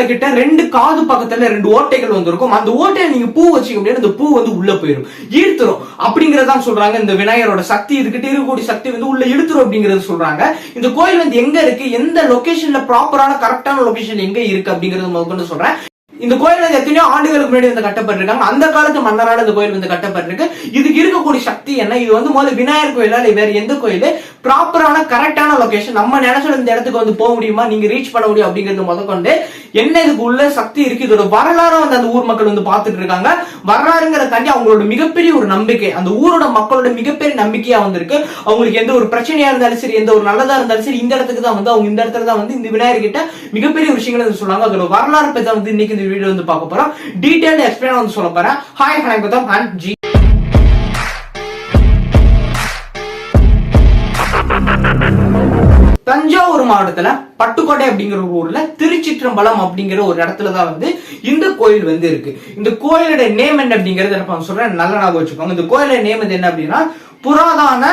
தலை கிட்ட ரெண்டு காது பக்கத்துல ரெண்டு ஓட்டைகள் வந்திருக்கும். அந்த ஓட்டையை நீங்க பூ வச்சுக்க முடியாது அந்த பூ வந்து உள்ள போயிடும் ஈர்த்துரும். அப்படிங்கறதான் சொல்றாங்க இந்த விநாயகரோட சக்தி. இதுகிட்ட இருக்கக்கூடிய சக்தி வந்து உள்ள இழுத்துரும் அப்படிங்கறது சொல்றாங்க. இந்த கோயில் வந்து எங்க இருக்கு? எந்த லொகேஷன்ல ப்ராப்பரான கரெக்டான லொகேஷன் எங்க இருக்கு அப்படிங்கறது முதல்கொண்டு சொல்றேன். இந்த கோயில் வந்து எத்தனையோ ஆண்டுகளுக்கு முன்னாடி வந்து கட்டப்பட்டிருக்காங்க. அந்த காலத்து மன்னரால இந்த கோயில் வந்து கட்டப்பட்டிருக்கு. இதுக்கு இருக்கக்கூடிய சக்தி என்ன? இது வந்து முதல்ல விநாயகர் கோயிலா இல்ல வேற எந்த கோயில்? ப்ராப்பரான கரெக்டான லொகேஷன் நம்ம நினைச்ச இந்த இடத்துக்கு வந்து போக முடியுமா? நீங்க ரீச் பண்ண முடியும் அப்படிங்கறது முதற்கொண்டு என்ன இதுக்கு உள்ள சக்தி இருக்கு இதோட வரலாறு வந்து அந்த ஊர் மக்கள் வந்து பார்த்துட்டு இருக்காங்க. வரலாறுங்கிற தாண்டி அவங்களோட மிகப்பெரிய ஒரு நம்பிக்கை. அந்த ஊரோட மக்களோட மிகப்பெரிய நம்பிக்கையா வந்திருக்கு. அவங்களுக்கு எந்த ஒரு பிரச்சனையா இருந்தாலும் சரி எந்த ஒரு நல்லதா இருந்தாலும் சரி இந்த இடத்துக்கு தான் வந்து அவங்க இந்த இடத்துல தான் வந்து இந்த விநாயகர் கிட்ட மிகப்பெரிய விஷயங்களை வந்து சொல்லுவாங்க அதோட வரலாறு பத்தி வந்து இன்னைக்கு இந்த வீடியோ வந்து பார்க்க போறோம். டீட்டெயில் எக்ஸ்பிளைன் வந்து சொல்ல போறேன். ஹாய் வணக்கம். அண்ட் ஜி தஞ்சாவூர் மாவட்டத்துல பட்டுக்கோட்டை அப்படிங்கிற ஊர்ல திருச்சிற்றம்பலம் அப்படிங்கிற ஒரு இடத்துல தான் வந்து இந்த கோயில் வந்து இருக்கு. இந்த கோயிலோட நேம் என்ன அப்படிங்கறது எனக்கு நான் சொல்றேன். நல்ல ஞாபகம் வச்சுக்கோங்க. இந்த கோயிலோட நேம் வந்து என்ன அப்படின்னா புராதான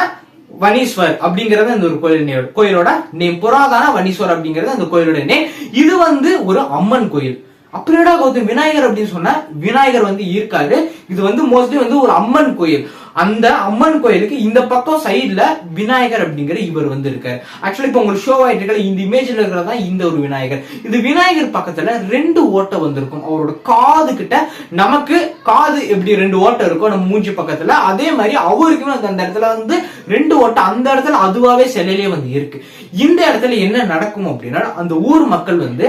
வனீஸ்வர் அப்படிங்கறது அந்த ஒரு கோயில் கோயிலோட நேம் புராதான வனீஸ்வர் அப்படிங்கிறது அந்த கோயிலோட நேம் இது வந்து ஒரு அம்மன் கோயில். அப்படியேடா கௌதம் விநாயகர் அப்படின்னு சொன்னா விநாயகர் வந்து இருக்காரு. இது வந்து மோஸ்ட்லி வந்து ஒரு அம்மன் கோயில். அந்த அம்மன் கோயிலுக்கு இந்த பக்கம் சைடுல விநாயகர் அப்படிங்கிற இவர் வந்து இருக்காரு. ஆக்சுவலி இப்போ உங்களுக்கு ஷோ ஆயிட்டு இருக்கிற இந்த இமேஜ்ல இருக்கிறதா இந்த ஒரு விநாயகர். இது விநாயகர் பக்கத்துல ரெண்டு ஓட்டை வந்திருக்கும். அவரோட காது கிட்ட நமக்கு காது எப்படி ரெண்டு ஓட்டை இருக்கோ நம்ம மூஞ்சி பக்கத்துல அதே மாதிரி அவருக்குமே அந்த அந்த இடத்துல வந்து ரெண்டு ஓட்டை அந்த இடத்துல அதுவாவே சிலையிலே வந்து இருக்கு. இந்த இடத்துல என்ன நடக்கும் அப்படின்னா அந்த ஊர் மக்கள் வந்து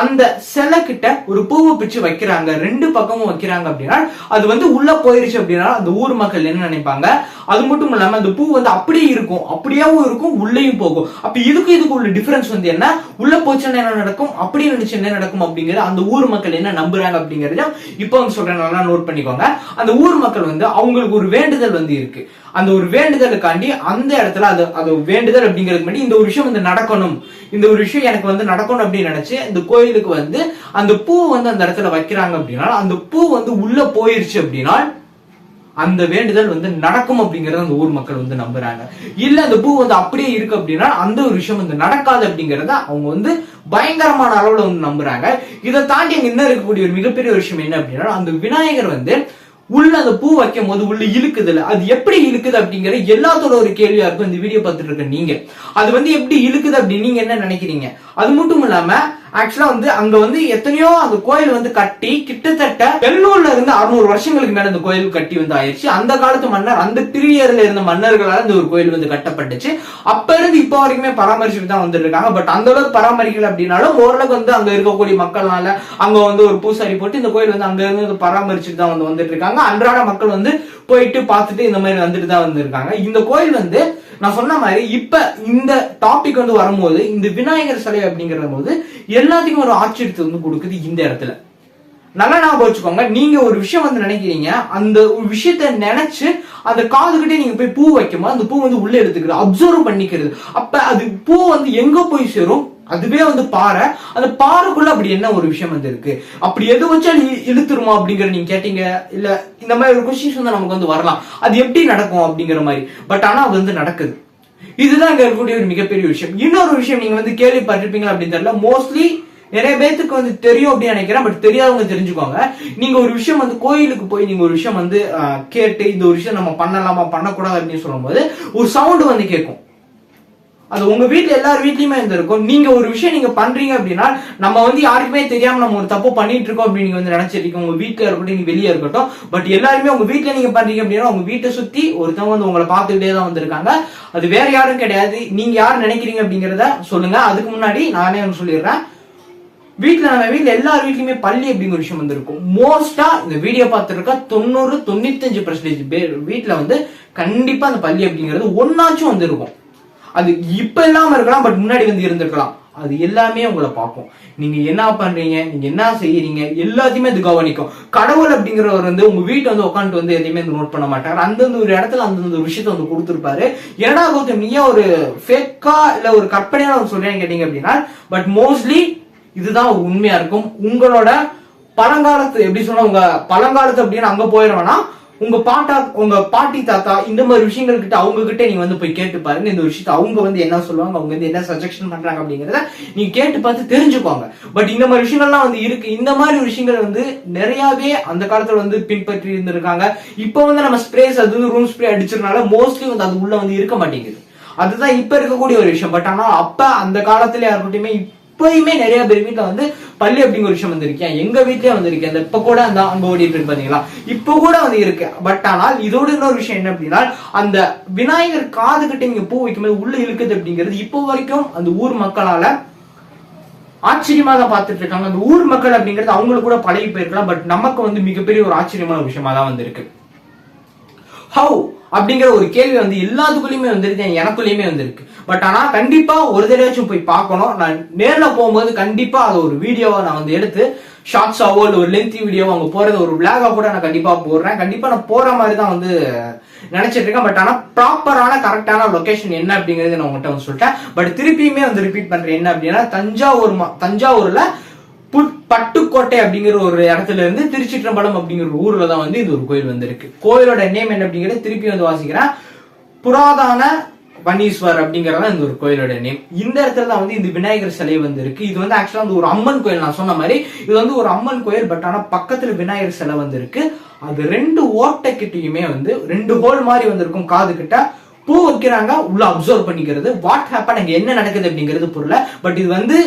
அந்த சிலை கிட்ட ஒரு பூவை பிச்சு வைக்கிறாங்க. ரெண்டு பக்கமும் வைக்கிறாங்க அப்படின்னா அது வந்து உள்ள போயிருச்சு அப்படின்னா அந்த ஊர் மக்கள் என்ன நினைப்பாங்க? அது மட்டும் இல்லாம அந்த பூ வந்து அப்படியே இருக்கும். அப்படியேவும் இருக்கும் உள்ளேயும் போகும். அப்ப இதுக்கு இதுக்கு உள்ள டிஃபரன்ஸ் வந்து என்ன? உள்ள போச்சுன்னா என்ன நடக்கும்? அப்படி நினைச்சு என்ன நடக்கும் அப்படிங்கறது அந்த ஊர் மக்கள் என்ன நம்புறாங்க அப்படிங்கறத இப்போ வந்து சொல்றேன். நல்லா நோட் பண்ணிக்கோங்க. அந்த ஊர் மக்கள் வந்து அவங்களுக்கு ஒரு வேண்டுதல் வந்து இருக்கு. அந்த ஒரு வேண்டுதலுக்காண்டி அந்த இடத்துல அது அது வேண்டுதல் அப்படிங்கிறதுக்கு முன்னாடி இந்த ஒரு விஷயம் வந்து நடக்கணும். இந்த ஒரு விஷயம் எனக்கு வந்து நடக்கணும் அப்படின்னு நினைச்சு இந்த கோயில் கோயிலுக்கு வந்து அந்த பூ வந்து அந்த இடத்துல வைக்கிறாங்க அப்படின்னா அந்த பூ வந்து உள்ள போயிருச்சு அப்படின்னா அந்த வேண்டுதல் வந்து நடக்கும் அப்படிங்கறத அந்த ஊர் மக்கள் வந்து நம்புறாங்க. இல்ல அந்த பூ வந்து அப்படியே இருக்கு அப்படின்னா அந்த ஒரு விஷயம் வந்து நடக்காது அப்படிங்கறத அவங்க வந்து பயங்கரமான அளவுல வந்து நம்புறாங்க. இதை தாண்டி அங்க என்ன இருக்கக்கூடிய ஒரு மிகப்பெரிய விஷயம் என்ன அப்படின்னா அந்த விநாயகர் வந்து உள்ள அந்த பூ வைக்கும் போது உள்ள இழுக்குது இல்ல? அது எப்படி இழுக்குது அப்படிங்கிற எல்லாத்தோட ஒரு கேள்வியா இருக்கும். இந்த வீடியோ பார்த்துட்டு இருக்க நீங்க. அது வந்து எப்படி இழுக்குது அப்படின்னு நீங்க என்ன நினைக்கிறீங்க? அது மட்டும் இல்லாம ஆக்சுவலா வந்து அங்க வந்து எத்தனையோ அந்த கோயில் வந்து கட்டி கிட்டத்தட்ட எழுநூறுல இருந்து அறுநூறு வருஷங்களுக்கு மேல இந்த கோயில் கட்டி வந்து ஆயிடுச்சு. அந்த காலத்து மன்னர் அந்த பிரியர்ல இருந்த மன்னர்களால இந்த ஒரு கோயில் வந்து கட்டப்பட்டுச்சு. அப்ப இருந்து இப்போ வரைக்குமே பராமரிச்சுட்டு தான் வந்துருக்காங்க பட் அந்த அளவுக்கு பராமரிக்கல அப்படின்னாலும் ஓரளவுக்கு வந்து அங்க இருக்கக்கூடிய மக்கள்னால அங்க வந்து ஒரு பூசாரி போட்டு இந்த கோயில் வந்து அங்க இருந்து பராமரிச்சுட்டு தான் வந்து வந்துட்டு இருக்காங்க அன்றாட மக்கள் வந்து போயிட்டு பார்த்துட்டு இந்த மாதிரி வந்துட்டு தான் வந்திருக்காங்க. இந்த கோயில் வந்து நான் சொன்ன மாதிரி இப்ப இந்த டாபிக் வந்து வரும்போது இந்த விநாயகர் சிலை அப்படிங்கிற போது எல்லாத்துக்கும் ஒரு ஆச்சரியத்தை வந்து கொடுக்குது இந்த இடத்துல. நல்லா ஞாபகம் வச்சுக்கோங்க நீங்க ஒரு விஷயம் வந்து நினைக்கிறீங்க அந்த ஒரு விஷயத்த நினைச்சு அந்த காதுகிட்டே நீங்க போய் பூ வைக்கும்போது அந்த பூ வந்து உள்ள எடுத்துக்கிறது அப்சர்வ் பண்ணிக்கிறது. அப்ப அது பூ வந்து எங்க போய் சேரும்? அதுவே வந்து பாறை. அந்த பாறைக்குள்ள அப்படி என்ன ஒரு விஷயம் வந்து இருக்கு? அப்படி எது வச்சாலும் இ- இழுத்துருமா அப்படிங்கிற நீங்க கேட்டீங்க? இல்ல இந்த மாதிரி ஒரு கொஸ்டின்ஸ் வந்து நமக்கு வந்து வரலாம். அது எப்படி நடக்கும் அப்படிங்கிற மாதிரி. பட் ஆனா அது வந்து நடக்குது. இதுதான் இங்க இருக்கக்கூடிய ஒரு மிகப்பெரிய விஷயம். இன்னொரு விஷயம் நீங்க வந்து கேள்விப்பட்டிருப்பீங்க அப்படின்னு தெரியல. மோஸ்ட்லி நிறைய பேத்துக்கு வந்து தெரியும் அப்படின்னு நினைக்கிறேன். பட் தெரியாதவங்க தெரிஞ்சுக்கோங்க. நீங்க ஒரு விஷயம் வந்து கோயிலுக்கு போய் நீங்க ஒரு விஷயம் வந்து கேட்டு இந்த ஒரு விஷயம் நம்ம பண்ணலாமா பண்ணக்கூடாது அப்படின்னு சொல்லும்போது ஒரு சவுண்ட் வந்து கேட்கும். அது உங்க வீட்டுல எல்லார் வீட்லயுமே இருந்திருக்கும். நீங்க ஒரு விஷயம் நீங்க பண்றீங்க அப்படின்னா நம்ம வந்து யாருக்குமே தெரியாம நம்ம ஒரு தப்பு பண்ணிட்டு இருக்கோம் அப்படின்னு நீங்க வந்து நினைச்சிருக்கீங்க உங்க வீட்டுல இருக்கட்டும் நீங்க வெளியே இருக்கட்டும். பட் எல்லாருமே உங்க வீட்டுல நீங்க பண்றீங்க அப்படின்னா உங்க வீட்டை சுத்தி ஒருத்தவங்க வந்து உங்களை பார்த்துக்கிட்டே தான் வந்திருக்காங்க. அது வேற யாரும் கிடையாது. நீங்க யார் நினைக்கிறீங்க அப்படிங்கறத சொல்லுங்க. அதுக்கு முன்னாடி நானே ஒன்று சொல்லிடுறேன். வீட்டில் நம்ம வீட்ல எல்லார் வீட்லயுமே பள்ளி அப்படிங்கிற விஷயம் வந்திருக்கும். மோஸ்டா இந்த வீடியோ பார்த்துருக்க தொண்ணூறு தொண்ணூத்தஞ்சு பர்சன்டேஜ் பேர் வீட்டில் வந்து கண்டிப்பா அந்த பள்ளி அப்படிங்கிறது ஒன்னாச்சும் வந்திருக்கும். அது இப்ப இல்லாம இருக்கலாம் பட் முன்னாடி வந்து இருந்திருக்கலாம். அது எல்லாமே உங்களை பார்க்கும். நீங்க என்ன பண்றீங்க நீங்க என்ன செய்யறீங்க எல்லாத்தையுமே அது கவனிக்கும். கடவுள் அப்படிங்கிறவர் வந்து உங்க வீட்டை வந்து உட்காந்துட்டு வந்து எதையுமே நோட் பண்ண மாட்டார். அந்தந்த ஒரு இடத்துல அந்தந்த ஒரு விஷயத்த வந்து கொடுத்துருப்பாரு. ஏன்னா கௌதம் நீயே ஒரு ஃபேக்கா இல்ல ஒரு கற்பனையான ஒரு சொல்றேன்னு கேட்டீங்க அப்படின்னா பட் மோஸ்ட்லி இதுதான் உண்மையா இருக்கும். உங்களோட பழங்காலத்து எப்படி சொன்னா உங்க பழங்காலத்து அப்படின்னு அங்க போயிடும்னா உங்க பாட்டா உங்க பாட்டி தாத்தா இந்த மாதிரி விஷயங்கள் கிட்ட அவங்க கிட்ட நீங்க வந்து போய் கேட்டு பாருங்க. இந்த விஷயத்த அவங்க வந்து என்ன சொல்லுவாங்க அவங்க வந்து என்ன சஜஷன் பண்றாங்க அப்படிங்கறத நீங்க கேட்டு பார்த்து தெரிஞ்சுக்கோங்க. பட் இந்த மாதிரி விஷயங்கள்லாம் வந்து இருக்கு. இந்த மாதிரி விஷயங்கள் வந்து நிறையவே அந்த காலத்துல வந்து பின்பற்றி இருந்திருக்காங்க. இப்போ வந்து நம்ம ஸ்ப்ரேஸ் அது வந்து ரூம் ஸ்ப்ரே அடிச்சதுனால மோஸ்ட்லி வந்து அது உள்ள வந்து இருக்க மாட்டேங்குது. அதுதான் இப்ப இருக்கக்கூடிய ஒரு விஷயம். பட் ஆனா அப்ப அந்த காலத்துல யாருக்கிட்டையுமே இப்பயுமே நிறைய பேர் வீட்டுல வந்து பள்ளி அப்படிங்கிற ஒரு விஷயம் வந்திருக்கேன் எங்க வீட்லயே வந்திருக்கேன் அந்த இப்ப கூட அந்த அங்க ஓடிட்டு பாத்தீங்களா? இப்ப கூட வந்து இருக்கு. பட் ஆனால் இதோட இன்னொரு விஷயம் என்ன அப்படின்னா அந்த விநாயகர் காது கிட்ட நீங்க பூ வைக்கும்போது உள்ள இழுக்குது அப்படிங்கிறது இப்போ வரைக்கும் அந்த ஊர் மக்களால ஆச்சரியமா தான் பார்த்துட்டு இருக்காங்க. அந்த ஊர் மக்கள் அப்படிங்கிறது அவங்களுக்கு கூட பழகி போயிருக்கலாம். பட் நமக்கு வந்து மிகப்பெரிய ஒரு ஆச்சரியமான ஒரு விஷயமா தான் வந்திருக்கு. ஹவு அப்படிங்கிற ஒரு கேள்வி வந்து எல்லாத்துக்குள்ளயுமே வந்துருக்கு எனக்குள்ளயுமே வந்திருக்கு. பட் ஆனா கண்டிப்பா ஒரு தடவைச்சும் போய் பார்க்கணும். நான் நேர்ல போகும்போது கண்டிப்பா அதை ஒரு வீடியோவை நான் வந்து எடுத்து ஷார்ட்ஸாவோ இல்லை ஒரு லென்த்தி வீடியோவோ அவங்க போறது ஒரு விளாகா கூட நான் கண்டிப்பா போடுறேன். கண்டிப்பா நான் போற மாதிரி தான் வந்து நினைச்சிட்டு இருக்கேன். பட் ஆனா ப்ராப்பரான கரெக்டான லொகேஷன் என்ன அப்படிங்கறது நான் உங்கள்கிட்ட வந்து சொல்லிட்டேன். பட் திருப்பியுமே வந்து ரிப்பீட் பண்றேன். என்ன அப்படின்னா தஞ்சாவூர் மா- தஞ்சாவூர்ல பட்டுக்கோட்டை அப்படிங்கிற ஒரு இடத்துல இருந்து திருச்சிற்றம்பலம் அப்படிங்கிற ஒரு ஊர்ல தான் வந்து இந்த ஒரு கோயில் வந்திருக்கு. கோயிலோட நேம் என்ன அப்படிங்கறது திருப்பி வந்து வாசிக்கிறேன். புராதான பன்னீஸ்வர் அப்படிங்கறத இந்த ஒரு கோயிலோட நேம் இந்த இடத்துல தான் வந்து இந்த விநாயகர் சிலை வந்து இருக்கு இது வந்து ஆக்சுவலா வந்து ஒரு அம்மன் கோயில் நான் சொன்ன மாதிரி. இது வந்து ஒரு அம்மன் கோயில் பட் ஆனா பக்கத்துல விநாயகர் சிலை வந்து இருக்கு அது ரெண்டு ஓட்டை கிட்டயுமே வந்து ரெண்டு ஹோல் மாதிரி வந்திருக்கும் காது கிட்ட பூ வைக்கிறாங்க உள்ள அப்சர்வ் பண்ணிக்கிறது. வாட் ஹேப்பன் அங்க என்ன நடக்குது அப்படிங்கிறது புரியல. பட் இது வந்து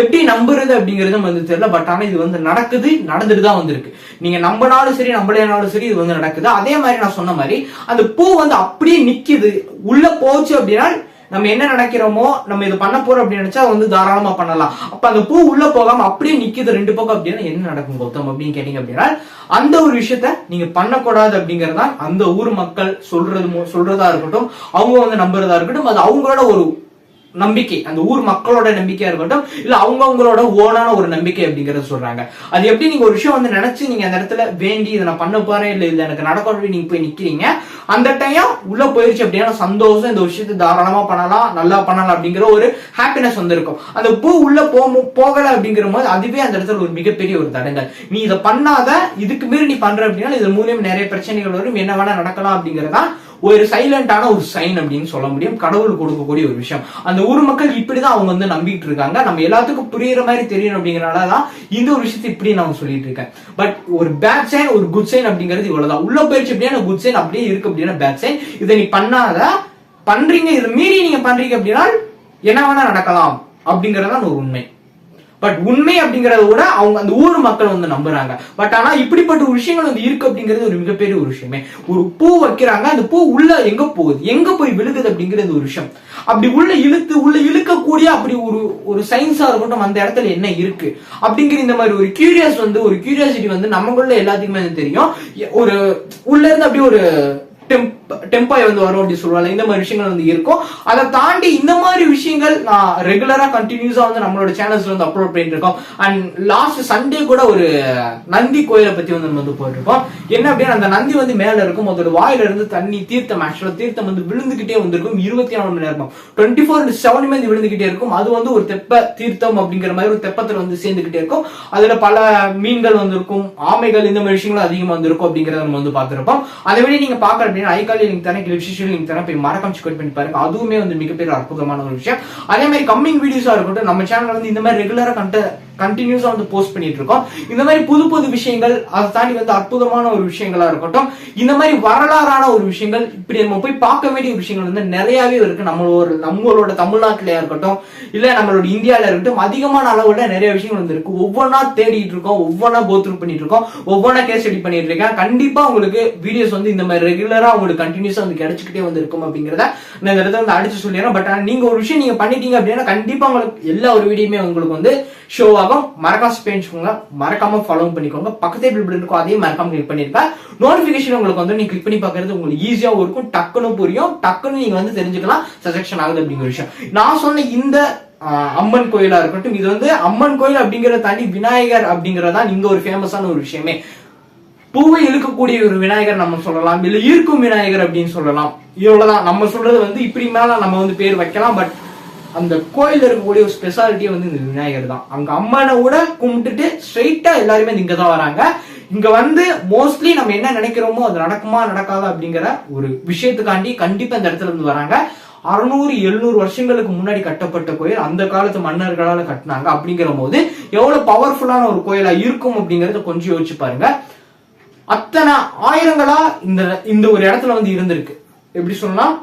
எப்படி நம்புறது அப்படிங்கறதும் வந்து தெரியல. பட் ஆனா இது வந்து நடக்குது நடந்துட்டு தான் வந்திருக்கு. நீங்க நம்பினாலும் சரி நம்பலையானாலும் சரி இது வந்து நடக்குது. அதே மாதிரி நான் சொன்ன மாதிரி அந்த பூ வந்து அப்படியே நிக்குது. உள்ள போச்சு அப்படின்னா நம்ம என்ன நினைக்கிறோமோ நம்ம இது பண்ண போறோம் அப்படின்னு நினைச்சா வந்து தாராளமா பண்ணலாம். அப்ப அந்த பூ உள்ள போகாம அப்படியே நிக்குது ரெண்டு பக்கம் அப்படின்னா என்ன நடக்கும் கௌதம் அப்படின்னு கேட்டீங்க அப்படின்னா அந்த ஒரு விஷயத்த நீங்க பண்ணக்கூடாது அப்படிங்கறதா அந்த ஊர் மக்கள் சொல்றது சொல்றதா இருக்கட்டும் அவங்க வந்து நம்புறதா இருக்கட்டும் அது அவங்களோட ஒரு நம்பிக்கை. அந்த ஊர் மக்களோட நம்பிக்கையா இருக்கட்டும் இல்ல அவங்கவங்களோட ஓனான ஒரு நம்பிக்கை அப்படிங்கறத சொல்றாங்க. அது எப்படி நீங்க ஒரு விஷயம் வந்து நினைச்சு நீங்க அந்த இடத்துல வேண்டி இதை நான் பண்ண போறேன் இல்ல இல்ல எனக்கு நடக்கணும் நீங்க போய் நிக்கிறீங்க அந்த டைம் உள்ள போயிருச்சு அப்படின்னா சந்தோஷம் இந்த விஷயத்தை தாராளமா பண்ணலாம் நல்லா பண்ணலாம் அப்படிங்கிற ஒரு ஹாப்பினஸ் வந்திருக்கும். அந்த பூ உள்ள போக போகல அப்படிங்கிற போது அதுவே அந்த இடத்துல ஒரு மிகப்பெரிய ஒரு தடங்கள். நீ இதை பண்ணாத இதுக்கு மீறி நீ பண்ற அப்படின்னா இது மூலியம் நிறைய பிரச்சனைகள் வரும் என்ன வேணா நடக்கலாம் அப்படிங்கறதான் ஒரு சைலண்டான ஒரு சைன் அப்படின்னு சொல்ல முடியும். கடவுள் கொடுக்கக்கூடிய ஒரு விஷயம். அந்த ஊர் மக்கள் இப்படிதான் அவங்க வந்து நம்பிட்டு இருக்காங்க. நம்ம எல்லாத்துக்கும் புரியுற மாதிரி தெரியணும் அப்படிங்கறனாலதான் இந்த ஒரு விஷயத்தை இப்படி நான் சொல்லிட்டு இருக்கேன். பட் ஒரு பேட் சைன் ஒரு குட் சைன் அப்படிங்கிறது இவ்வளவுதான். உள்ள போயிடுச்சு அப்படின்னா குட் சைன் அப்படியே இருக்கு அப்படின்னா பேட் சைன் இதை நீ பண்ணாத. பண்றீங்க இதை மீறி நீங்க பண்றீங்க அப்படின்னா என்ன வேணா நடக்கலாம் அப்படிங்கறதான் ஒரு உண்மை. பட் உண்மை அப்படிங்கறத விட அவங்க அந்த ஊர் மக்கள் வந்து நம்புறாங்க. பட் ஆனா இப்படிப்பட்ட ஒரு விஷயங்கள் வந்து இருக்கு அப்படிங்கிறது ஒரு மிகப்பெரிய ஒரு விஷயமே. ஒரு பூ வைக்கிறாங்க அந்த பூ உள்ள எங்க போகுது? எங்க போய் விழுகுது அப்படிங்கிறது ஒரு விஷயம். அப்படி உள்ள இழுத்து உள்ள இழுக்கக்கூடிய அப்படி ஒரு ஒரு சயின்ஸா இருக்கட்டும் அந்த இடத்துல என்ன இருக்கு? அப்படிங்கிற இந்த மாதிரி ஒரு கியூரியாஸ் வந்து ஒரு கியூரியாசிட்டி வந்து நமக்குள்ள எல்லாத்துக்குமே தெரியும். ஒரு உள்ள இருந்து அப்படியே ஒரு டெம்பாய் வந்து வரும் அப்படி சொல்லுவாங்க. இந்த மாதிரி விஷயங்கள் வந்து இருக்கும். அதை தாண்டி இந்த மாதிரி விஷயங்கள் நான் ரெகுலரா கண்டினியூஸா வந்து நம்மளோட சேனல்ஸ்ல வந்து அப்லோட் பண்ணிட்டு இருக்கோம். அண்ட் லாஸ்ட் சண்டே கூட ஒரு நந்தி கோயிலை பத்தி வந்து நம்ம வந்து போட்டிருக்கோம். என்ன அப்படின்னா அந்த நந்தி வந்து மேல இருக்கும். அதோட வாயில இருந்து தண்ணி தீர்த்தம் ஆக்சுவலா தீர்த்தம் வந்து விழுந்துகிட்டே வந்திருக்கும். இருபத்தி நாலு மணி நேரம் டுவெண்ட்டி ஃபோர் செவன் வந்து விழுந்துகிட்டே இருக்கும். அது வந்து ஒரு தெப்ப தீர்த்தம் அப்படிங்கிற மாதிரி ஒரு தெப்பத்துல வந்து சேர்ந்துகிட்டே இருக்கும். அதுல பல மீன்கள் வந்திருக்கும். ஆமைகள் இந்த மாதிரி விஷயங்களும் அதிகமா வந்திருக்கும் அப்படிங்கறத நம்ம வந்து பார்த்திருப்போம். அதை விட நீங்க பாக்க அப்படின்னா ஐகாலி லிங்க் தானே கிளிப்ஷிஷியல் லிங்க் தானே போய் மறக்காம செக் பண்ணி பாருங்க. அதுவுமே வந்து மிகப்பெரிய அற்புதமான ஒரு விஷயம். அதே மாதிரி கம்மிங் வீடியோஸா இருக்கட்டும் நம்ம சேனல்ல வந்து இந்த மாதிரி ரெகுலரா கண்ட கண்டினியூஸா வந்து போஸ்ட் பண்ணிட்டு இருக்கோம் இந்த மாதிரி புது புது விஷயங்கள் அதை தாண்டி வந்து அற்புதமான ஒரு விஷயங்களா இருக்கட்டும் இந்த மாதிரி வரலாறான ஒரு விஷயங்கள் இப்படி நம்ம போய் பார்க்க வேண்டிய விஷயங்கள் வந்து நிறையவே இருக்கு. நம்மளோட நம்மளோட தமிழ்நாட்டிலயா இருக்கட்டும் இல்ல நம்மளோட இந்தியாவில இருக்கட்டும் அதிகமான அளவுல நிறைய விஷயங்கள் வந்து இருக்கு. ஒவ்வொன்றா தேடிட்டு இருக்கோம் ஒவ்வொன்றா போத்ரூ பண்ணிட்டு இருக்கோம் ஒவ்வொன்றா கேஸ் ஸ்டடி பண்ணிட்டு இருக்கேன். கண்டிப்பா உங்களுக்கு வீடியோஸ் வந்து இந்த மாதிரி ரெகுலரா உங்களுக்கு கண்டினியூஸா வந்து கிடைச்சிக்கிட்டே வந்து இருக்கும் அப்படிங்கறத நான் இந்த இடத்துல வந்து அடிச்சு சொல்லிடுறேன். பட் நீங்க ஒரு விஷயம் நீங்க பண்ணிட்டீங்க அப்படின்னா கண்டிப்பா உங்களுக்கு எல்லா ஒரு வீடியோமே உங்களுக்கு வந்து ஷோ ஆகும் மறக்காம ஸ்பெயின்ஸ்க்கோங்க மறக்காம ஃபாலோ பண்ணிக்கோங்க. பக்கத்தே பில் இருக்கும் அதையும் மறக்காம கிளிக் பண்ணிருப்பேன் நோட்டிபிகேஷன் உங்களுக்கு வந்து நீங்க கிளிக் பண்ணி பார்க்கறது உங்களுக்கு ஈஸியாவும் இருக்கும். டக்குன்னு புரியும். டக்குன்னு நீங்க வந்து தெரிஞ்சுக்கலாம். சஜெக்ஷன் ஆகுது அப்படிங்கிற விஷயம். நான் சொன்ன இந்த அம்மன் கோயிலா இருக்கட்டும் இது வந்து அம்மன் கோயில் அப்படிங்கறத தாண்டி விநாயகர் அப்படிங்கறதான் இங்க ஒரு ஃபேமஸான ஒரு விஷயமே. பூவை இழுக்கக்கூடிய ஒரு விநாயகர் நம்ம சொல்லலாம். இல்ல ஈர்க்கும் விநாயகர் அப்படின்னு சொல்லலாம். இவ்வளவுதான். நம்ம சொல்றது வந்து இப்படி மேல நம்ம வந்து பேர் வைக்கலாம். பட் அந்த கோயில் இருக்கக்கூடிய ஒரு ஸ்பெஷாலிட்டியே வந்து இந்த விநாயகர் தான். அங்க அம்மனை கூட கும்பிட்டுட்டு ஸ்ட்ரைட்டா எல்லாருமே இங்க தான் வராங்க. இங்க வந்து மோஸ்ட்லி நம்ம என்ன நினைக்கிறோமோ அது நடக்குமா நடக்காதா அப்படிங்கிற ஒரு விஷயத்துக்காண்டி கண்டிப்பா இந்த இடத்துல இருந்து வராங்க. அறுநூறு எழுநூறு வருஷங்களுக்கு முன்னாடி கட்டப்பட்ட கோயில் அந்த காலத்து மன்னர்களால கட்டினாங்க. அப்படிங்கிற போது எவ்வளவு பவர்ஃபுல்லான ஒரு கோயிலா இருக்கும் அப்படிங்கறத கொஞ்சம் யோசிச்சு பாருங்க. அத்தனை ஆயிரங்களா இந்த இந்த ஒரு இடத்துல வந்து இருந்திருக்கு. எப்படி சொல்லலாம்?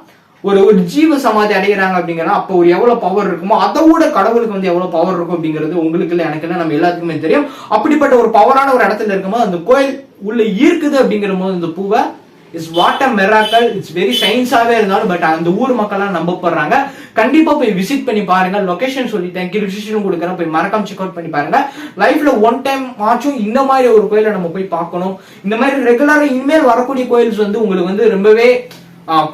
ஒரு ஒரு ஜீவ சமாதி அடைகிறாங்க அப்படிங்கிறா அப்போ ஒரு எவ்வளவு பவர் இருக்குமோ அதை விட கடவுளுக்கு வந்து எவ்வளவு பவர் இருக்கும் அப்படிங்கிறது உங்களுக்கு இல்லை எனக்கு இல்லை நம்ம எல்லாத்துக்குமே தெரியும். அப்படிப்பட்ட ஒரு பவரான ஒரு இடத்துல இருக்கும்போது அந்த கோயில் உள்ள ஈர்க்குது அப்படிங்கிற போது இந்த பூவை it's what a miracle it's very சயின்ஸாவே இருந்தாலும் பட் அந்த ஊர் மக்கள்லாம் நம்பப்படுறாங்க. கண்டிப்பா போய் விசிட் பண்ணி பாருங்க. லொகேஷன் சொல்லிட்டேன். கிரிஷனும் கொடுக்குறேன். போய் மறக்காம செக் அவுட் பண்ணி பாருங்க. லைஃப்ல ஒன் டைம் ஆச்சும் இந்த மாதிரி ஒரு கோயிலை நம்ம போய் பார்க்கணும். இந்த மாதிரி ரெகுலரா இனிமேல் வரக்கூடிய கோயில்ஸ் வந்து உங்களுக்கு வந்து ரொம்பவே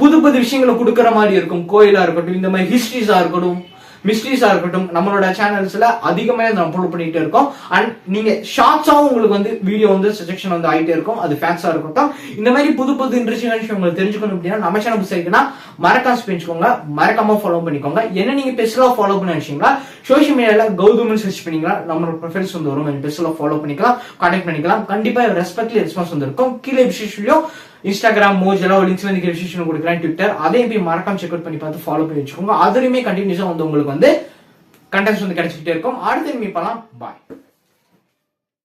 புது புது விஷயங்களை கொடுக்குற மாதிரி இருக்கும். கோயிலா இருக்கட்டும் இந்த மாதிரி ஹிஸ்டரிஸா இருக்கட்டும் மிஸ்ட்ரிஸா இருக்கட்டும் நம்மளோட சேனல்ஸ்ல அதிகமாக நம்ம அப்லோட் பண்ணிட்டு இருக்கோம். அண்ட் நீங்க ஷார்ட்ஸாவும் உங்களுக்கு வந்து வீடியோ வந்து சஜெக்ஷன் வந்து ஆயிட்டே இருக்கும். அது ஃபேக்ஸா இருக்கட்டும். இந்த மாதிரி புது புது இன்ட்ரெஸ்டிங் விஷயம் உங்களுக்கு தெரிஞ்சுக்கணும் அப்படின்னா நம்ம சேனல் புதுசாக மறக்காம பெஞ்சுக்கோங்க மறக்காம ஃபாலோ பண்ணிக்கோங்க. என்ன நீங்க பெஸ்டலா ஃபாலோ பண்ண விஷயங்களா சோஷியல் மீடியால கௌதம்னு சர்ச் பண்ணீங்களா நம்மளோட ப்ரொஃபைல்ஸ் வந்து வரும். பெஸ்டலா ஃபாலோ பண்ணிக்கலாம் கான்டாக்ட் பண்ணிக்கலாம். கண்டிப்பா ரெஸ்பெக்ட்லி ரெஸ்பான்ஸ் வந்து இருக்கும். கீழே விஷயம் இன்ஸ்டாகிராம் மோஜெல்லாம் லிங்க்ஸ் வந்து விசேஷம் கொடுக்குறேன் ட்விட்டர் அதையும் போய் மறக்காம செக் அவுட் பண்ணி பார்த்து ஃபாலோ பண்ணி வச்சுக்கோங்க. அதுலயுமே கண்டினியூஸா வந்து உங்களுக்கு வந்து கண்டென்ட்ஸ் வந்து கிடைச்சிக்கிட்டே இருக்கும். அடுத்து மீட் பண்ணலாம் பாய்